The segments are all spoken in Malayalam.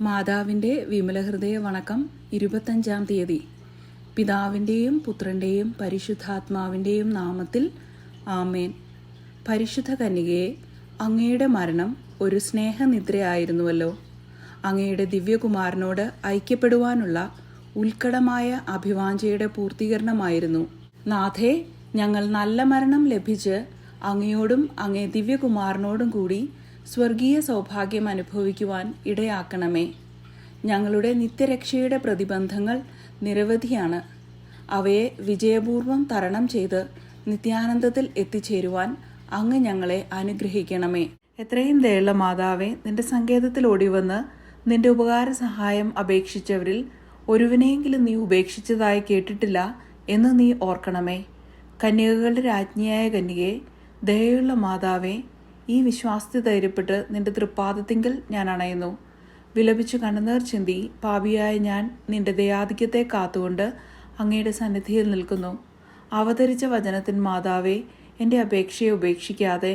മാതാവിന്റെ വിമലഹൃദയ വണക്കം ഇരുപത്തഞ്ചാം തീയതി. പിതാവിന്റെയും പുത്രന്റെയും പരിശുദ്ധാത്മാവിന്റെയും നാമത്തിൽ ആമേൻ. പരിശുദ്ധ കന്യകയെ അങ്ങയുടെ മരണം ഒരു സ്നേഹനിദ്രയായിരുന്നുവല്ലോ. അങ്ങയുടെ ദിവ്യകുമാരനോട് ഐക്യപ്പെടുവാനുള്ള ഉത്കടമായ അഭിവാഞ്ചയുടെ പൂർത്തീകരണമായിരുന്നു. നാഥേ ഞങ്ങൾ നല്ല മരണം ലഭിച്ച് അങ്ങയോടും അങ്ങേ ദിവ്യകുമാരനോടും കൂടി സ്വർഗീയ സൗഭാഗ്യം അനുഭവിക്കുവാൻ ഇടയാക്കണമേ. ഞങ്ങളുടെ നിത്യരക്ഷയുടെ പ്രതിബന്ധങ്ങൾ നിരവധിയാണ്. അവയെ വിജയപൂർവം തരണം ചെയ്ത് നിത്യാനന്ദത്തിൽ എത്തിച്ചേരുവാൻ അങ്ങ് ഞങ്ങളെ അനുഗ്രഹിക്കണമേ. എത്രയും ദയുള്ള മാതാവേ നിന്റെ സങ്കേതത്തിൽ ഓടിവന്ന് നിന്റെ ഉപകാര സഹായം അപേക്ഷിച്ചവരിൽ ഒരുവിനെയെങ്കിലും നീ ഉപേക്ഷിച്ചതായി കേട്ടിട്ടില്ല എന്ന് നീ ഓർക്കണമേ. കന്യകകളുടെ രാജ്ഞിയായ കന്യകയെ ദയയുള്ള മാതാവേ ഈ വിശ്വാസത്തെ ധൈര്യപ്പെട്ട് നിന്റെ തൃപ്പാദത്തിങ്കിൽ ഞാൻ അണയുന്നു. വിലപിച്ചു കണ്ണുനീർ ചിന്തി പാപിയായ ഞാൻ നിന്റെ ദയാധിക്യത്തെ കാത്തുകൊണ്ട് അങ്ങയുടെ സന്നിധിയിൽ നിൽക്കുന്നു. അവതരിച്ച വചനത്തിൻ മാതാവേ എന്റെ അപേക്ഷയെ ഉപേക്ഷിക്കാതെ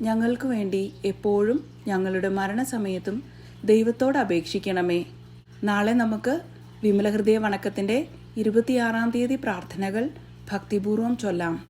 ഞങ്ങൾക്ക് വേണ്ടി എപ്പോഴും ഞങ്ങളുടെ മരണസമയത്തും ദൈവത്തോട് അപേക്ഷിക്കണമേ. നാളെ നമുക്ക് വിമലഹൃദയ വണക്കത്തിന്റെ ഇരുപത്തിയാറാം തീയതി പ്രാർത്ഥനകൾ ഭക്തിപൂർവം ചൊല്ലാം.